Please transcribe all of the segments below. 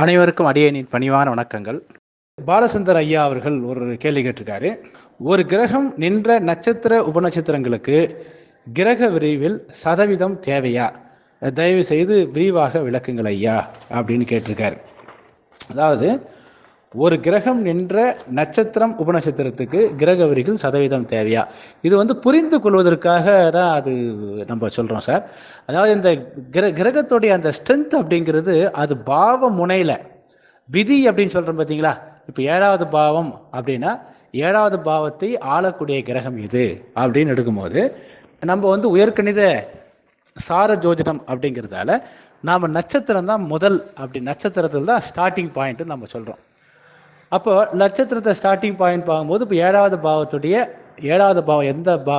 அனைவருக்கும் அடியனின் பணிவான வணக்கங்கள். பாலசந்தர் ஐயா அவர்கள் ஒரு கேள்வி கேட்டிருக்காரு. ஒரு கிரகம் நின்ற நட்சத்திர உபநட்சத்திரங்களுக்கு கிரக விரிவில் சதவீதம் தேவையா? தயவு செய்து விரிவாக விளக்குங்கள் ஐயா அப்படின்னு கேட்டிருக்காரு. அதாவது ஒரு கிரகம் நின்ற நட்சத்திரம் உபநட்சத்திரத்துக்கு கிரக வரிகள் சதவீதம் தேவையா? இது வந்து புரிந்து கொள்வதற்காக தான் அது நம்ம சொல்கிறோம் சார். அதாவது இந்த கிர கிரகத்துடைய அந்த ஸ்ட்ரென்த் அப்படிங்கிறது அது பாவ முனையில் விதி அப்படின்னு சொல்கிறோம் பார்த்தீங்களா இப்போ ஏழாவது பாவம் அப்படின்னா ஏழாவது பாவத்தை ஆளக்கூடிய கிரகம் இது அப்படின்னு எடுக்கும்போது நம்ம வந்து உயர்கணித சார ஜோதிடம் அப்படிங்கிறதால நாம் நட்சத்திரம் தான் முதல் அப்படி நட்சத்திரத்தில் தான் ஸ்டார்டிங் பாயிண்ட்டு நம்ம சொல்கிறோம் அப்போ நட்சத்திரத்தை ஸ்டார்டிங் பாயிண்ட் பார்க்கும்போது இப்போ ஏழாவது பாவத்துடைய ஏழாவது பாவம் எந்த பா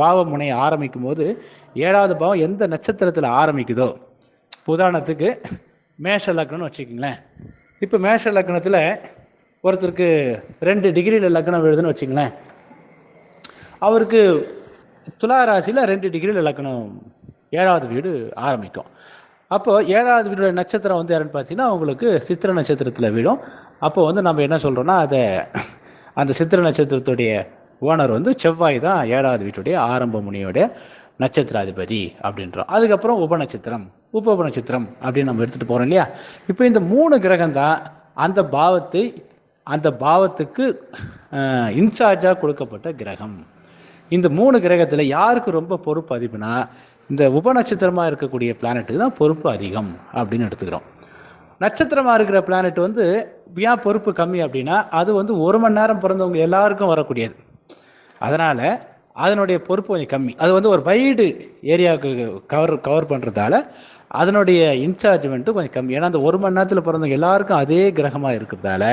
பாவ முனையை ஆரம்பிக்கும் போது ஏழாவது பாவம் எந்த நட்சத்திரத்தில் ஆரம்பிக்குதோ? உதாரணத்துக்கு மேஷ லக்னம்னு வச்சுக்கிங்களேன். இப்போ மேஷ லக்னத்தில் ஒருத்தருக்கு ரெண்டு டிகிரியில் லக்னம் விழுதுன்னு வச்சுங்களேன் அவருக்கு துலா ராசியில் ரெண்டு டிகிரியில் லக்னம் ஏழாவது வீடு ஆரம்பிக்கும். அப்போது ஏழாவது வீடோட நட்சத்திரம் வந்து யாருன்னு பார்த்தீங்கன்னா உங்களுக்கு சித்திர நட்சத்திரத்தில் விழும். அப்போ வந்து நம்ம என்ன சொல்கிறோன்னா அதை அந்த சித்திர நட்சத்திரத்துடைய ஓனர் வந்து செவ்வாய் தான் ஏழாவது வீட்டுடைய ஆரம்ப முனியோடைய நட்சத்திராதிபதி அப்படின்றோம். அதுக்கப்புறம் உபநட்சத்திரம் உப உபநட்சத்திரம் அப்படின்னு நம்ம எடுத்துகிட்டு போகிறோம் இல்லையா? இப்போ இந்த மூணு கிரகம் தான் அந்த பாவத்தை அந்த பாவத்துக்கு இன்சார்ஜாக கொடுக்கப்பட்ட கிரகம். இந்த மூணு கிரகத்தில் யாருக்கு ரொம்ப பொறுப்பு அதிகம்னா இந்த உபநட்சத்திரமாக இருக்கக்கூடிய பிளானட்டுக்கு தான் பொறுப்பு அதிகம் அப்படின்னு எடுத்துக்கிறோம். நட்சத்திரமாக இருக்கிற பிளானட் வந்து ஏன் பொறுப்பு கம்மி அப்படின்னா அது வந்து ஒரு மணி நேரம் பிறந்தவங்க எல்லாருக்கும் வரக்கூடியது. அதனால் அதனுடைய பொறுப்பு கொஞ்சம் கம்மி. அது வந்து ஒரு வைடு ஏரியாவுக்கு கவர் கவர் பண்ணுறதால அதனுடைய இன்சார்ஜ்மெண்ட்டு கொஞ்சம் கம்மி. ஏன்னா அந்த ஒரு மணி நேரத்தில் பிறந்தவங்க எல்லாருக்கும் அதே கிரகமாக இருக்கிறதால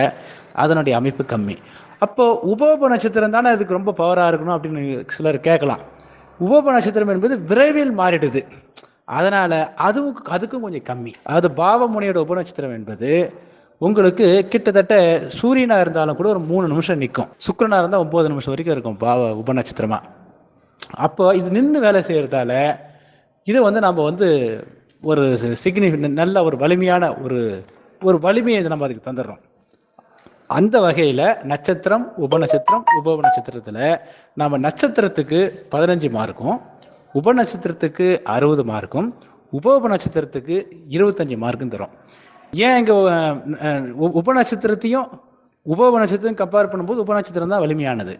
அதனுடைய அமைப்பு கம்மி. அப்போது உபோப நட்சத்திரம் தானே அதுக்கு ரொம்ப பவராக இருக்கணும் அப்படின்னு சிலர் கேட்கலாம். உபோப நட்சத்திரம் என்பது விரைவில் மாறிடுது. அதனால் அதுவும் அதுக்கும் கொஞ்சம் கம்மி. அது பாவமுனையோட உபநட்சத்திரம் என்பது உங்களுக்கு கிட்டத்தட்ட சூரியனாக இருந்தாலும் கூட ஒரு மூணு நிமிஷம் நிற்கும் சுக்கரனாக இருந்தால் ஒம்பது நிமிஷம் வரைக்கும் இருக்கும் பாவ உபநட்சத்திரமாக அப்போ இது நின்று வேலை செய்கிறதால இதை வந்து நம்ம வந்து ஒரு சிக்னிஃபி நல்ல ஒரு வலிமையான ஒரு ஒரு வலிமையை நம்ம அதுக்கு தந்துடுறோம். அந்த வகையில் நட்சத்திரம் உபநட்சத்திரம் உப நட்சத்திரத்தில் நம்ம நட்சத்திரத்துக்கு பதினஞ்சு மார்க்கும் உபநட்சத்திரத்துக்கு அறுபது மார்க்கும் உப நட்சத்திரத்துக்கு இருபத்தஞ்சி மார்க்கும் தரும். ஏன் இங்கே உபநட்சத்திரத்தையும் உப நட்சத்திரத்தையும் கம்பேர் பண்ணும்போது உபநட்சத்திரம் தான் வலிமையானது.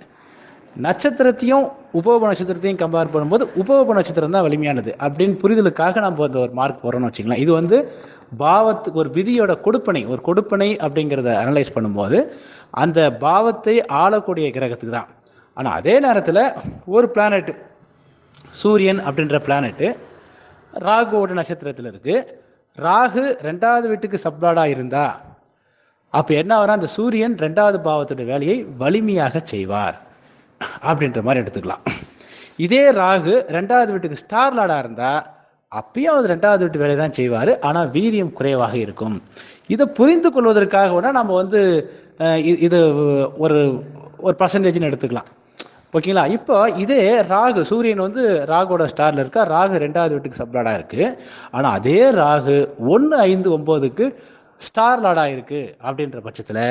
நட்சத்திரத்தையும் உப நட்சத்திரத்தையும் கம்பேர் பண்ணும்போது உப நட்சத்திரம் தான் வலிமையானது அப்படின்னு புரிதலுக்காக நம்ம அந்த ஒரு மார்க் போகிறோம்னு வச்சுக்கலாம் இது வந்து பாவத்துக்கு ஒரு விதியோட கொடுப்பனை ஒரு கொடுப்பனை அப்படிங்கிறத அனலைஸ் பண்ணும்போது அந்த பாவத்தை ஆளக்கூடிய கிரகத்துக்கு தான். ஆனால் அதே நேரத்தில் ஒரு பிளானட் சூரியன் அப்படின்ற பிளானட்டு ராகுவோட நட்சத்திரத்தில் இருக்குது ராகு ரெண்டாவது வீட்டுக்கு சப்ளாடாக இருந்தா அப்போ என்ன வரும் அந்த சூரியன் ரெண்டாவது பாவத்தோட வேலையை வலிமையாக செய்வார். அப்படின்ற மாதிரி எடுத்துக்கலாம். இதே ராகு ரெண்டாவது வீட்டுக்கு ஸ்டார் லாடாக இருந்தால் அப்பயும் அவர் ரெண்டாவது வீட்டு வேலையை தான் செய்வார். ஆனால் வீரியம் குறைவாக இருக்கும். இதை புரிந்து கொள்வதற்காக வேணால் நம்ம வந்து இது ஒரு ஒரு பர்சன்டேஜ்னு எடுத்துக்கலாம். ஓகேங்களா? இப்போ இதே ராகு சூரியன் வந்து ராகுவோட ஸ்டாரில் இருக்கா? ராகு ரெண்டாவது வீட்டுக்கு சப்ளாடாக இருக்குது ஆனால் அதே ராகு ஒன்று ஐந்து ஒம்போதுக்கு ஸ்டார் லாடாக இருக்குது அப்படின்ற பட்சத்தில்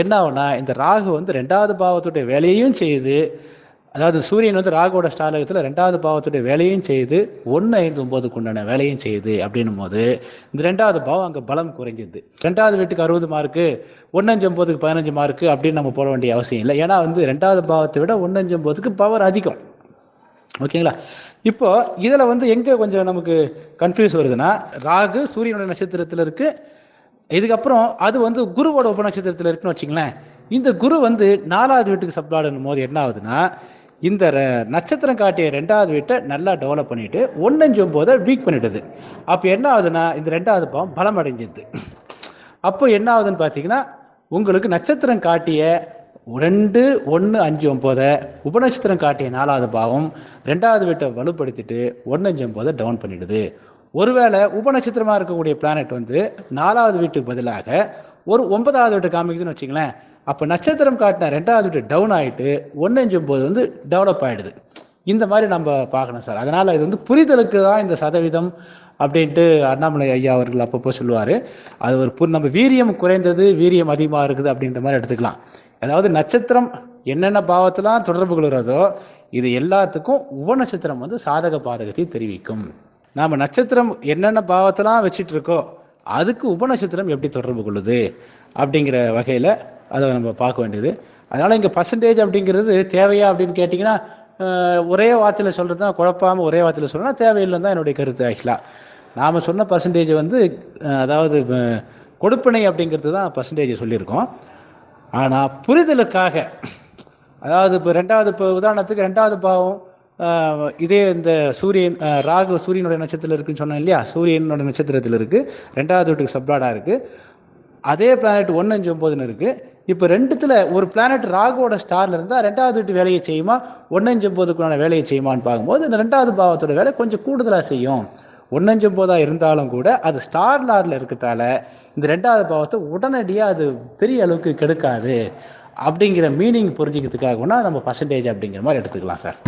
என்ன ஆகுனா இந்த ராகு வந்து ரெண்டாவது பாவத்துடைய வேலையையும் செய்யுது. அதாவது சூரியன் வந்து ராகுவோட ஸ்டாலகத்தில் ரெண்டாவது பாவத்துடைய வேலையும் செய்யுது ஒன்று ஐந்து ஒன்பதுக்கு உண்டான வேலையும் செய்யுது அப்படின்னும் போது இந்த ரெண்டாவது பாவம் அங்கே பலம் குறைஞ்சிது. ரெண்டாவது வீட்டுக்கு அறுபது மார்க்கு ஒன்னஞ்சு ஒம்போதுக்கு பதினஞ்சு மார்க்கு அப்படின்னு நம்ம போட வேண்டிய அவசியம் இல்லை. ஏன்னா வந்து ரெண்டாவது பாவத்தை விட ஒன்னஞ்சு ஒம்போதுக்கு பவர் அதிகம். ஓகேங்களா இப்போ இதில் வந்து எங்கே கொஞ்சம் நமக்கு கன்ஃபியூஸ் வருதுன்னா ராகு சூரியனோட நட்சத்திரத்தில் இருக்குது இதுக்கப்புறம் அது வந்து குருவோட உப நட்சத்திரத்தில் இருக்குன்னு வச்சுங்களேன் இந்த குரு வந்து நாலாவது வீட்டுக்கு சப்ளாடுன்னும் போது என்ன ஆகுதுன்னா இந்த நட்சத்திரம் காட்டிய ரெண்டாவது வீட்டை நல்லா டெவலப் பண்ணிட்டு ஒன்னஞ்சு ஒம்போதை வீக் பண்ணிடுது அப்போ என்ன ஆகுதுன்னா இந்த ரெண்டாவது பாவம் பலம் அடைஞ்சிது அப்போ என்ன ஆகுதுன்னு பார்த்தீங்கன்னா உங்களுக்கு நட்சத்திரம் காட்டிய ரெண்டு ஒன்று அஞ்சு ஒம்போதை உபநட்சத்திரம் காட்டிய நாலாவது பாவம் ரெண்டாவது வீட்டை வலுப்படுத்திட்டு ஒன்று அஞ்சு ஒம்போதை டவுன் பண்ணிடுது. ஒருவேளை உபநட்சத்திரமாக இருக்கக்கூடிய பிளானட் வந்து நாலாவது வீட்டுக்கு பதிலாக ஒரு ஒன்பதாவது வீட்டு காமிக்குதுன்னு வச்சுங்களேன் அப்போ நட்சத்திரம் காட்டின ரெண்டாவது வீட்டு டவுன் ஆகிட்டு ஒன்னஞ்சும் போது வந்து டெவலப் ஆகிடுது இந்த மாதிரி நம்ம பார்க்கணும் சார். அதனால் இது வந்து புரிதலுக்கு தான் இந்த சதவீதம் அப்படின்ட்டு அண்ணாமலை ஐயா அவர்கள் அப்பப்போ சொல்லுவார். அது ஒரு பு நம்ம வீரியம் குறைந்தது வீரியம் அதிகமாக இருக்குது அப்படின்ற மாதிரி எடுத்துக்கலாம். அதாவது நட்சத்திரம் என்னென்ன பாவத்தெல்லாம் தொடர்பு கொள்கிறதோ இது எல்லாத்துக்கும் உபநட்சத்திரம் வந்து சாதக பாதகத்தை தெரிவிக்கும். நாம் நட்சத்திரம் என்னென்ன பாவத்தெல்லாம் வச்சிட்டு இருக்கோ அதுக்கு உபநட்சத்திரம் எப்படி தொடர்பு கொள்ளுது அப்படிங்கிற வகையில் அதை நம்ம பார்க்க வேண்டியது. அதனால் இங்கே பர்சன்டேஜ் அப்படிங்கிறது தேவையா அப்படின்னு கேட்டிங்கன்னா ஒரே வார்த்தையில் சொல்கிறது தான் குழப்பாமல் ஒரே வார்த்தையில் சொல்லணும்னா தேவையில்லைன்னு தான் என்னுடைய கருத்து ஆக்சுவலாக நாம் சொன்ன பர்சன்டேஜ் வந்து அதாவது கொடுப்பினை அப்படிங்கிறது தான் பர்சன்டேஜ் சொல்லியிருக்கோம். ஆனால் புரிதலுக்காக அதாவது இப்போ ரெண்டாவது இப்போ உதாரணத்துக்கு ரெண்டாவது பாவம் இதே இந்த சூரியன் ராகு சூரியனுடைய நட்சத்திரத்தில் இருக்குன்னு சொன்னேன் இல்லையா? சூரியனுடைய நட்சத்திரத்தில் இருக்குது ரெண்டாவது வீட்டுக்கு சப்ளாடாக இருக்குது அதே பிளானட் ஒன்று அஞ்சு ஒம்போதுன்னு இருக்குது இப்போ ரெண்டுத்தில் ஒரு பிளானட் ராகுவோட ஸ்டாரில் இருந்தால் ரெண்டாவது வீட்டு வேலையை செய்யுமா? ஒன்று அஞ்சு வேலையை செய்யுமான்னு பார்க்கும்போது இந்த ரெண்டாவது பாவத்தோட வேலை கொஞ்சம் கூடுதலாக செய்யும். ஒன்னஞ்சொம்போதாக இருந்தாலும் கூட அது ஸ்டார் லாரில் இருக்கிறதால இந்த ரெண்டாவது பாவத்தை உடனடியாக அது பெரிய அளவுக்கு கெடுக்காது. அப்படிங்கிற மீனிங் புரிஞ்சுக்கிறதுக்காகனா நம்ம பர்சன்டேஜ் அப்படிங்கிற மாதிரி எடுத்துக்கலாம் சார்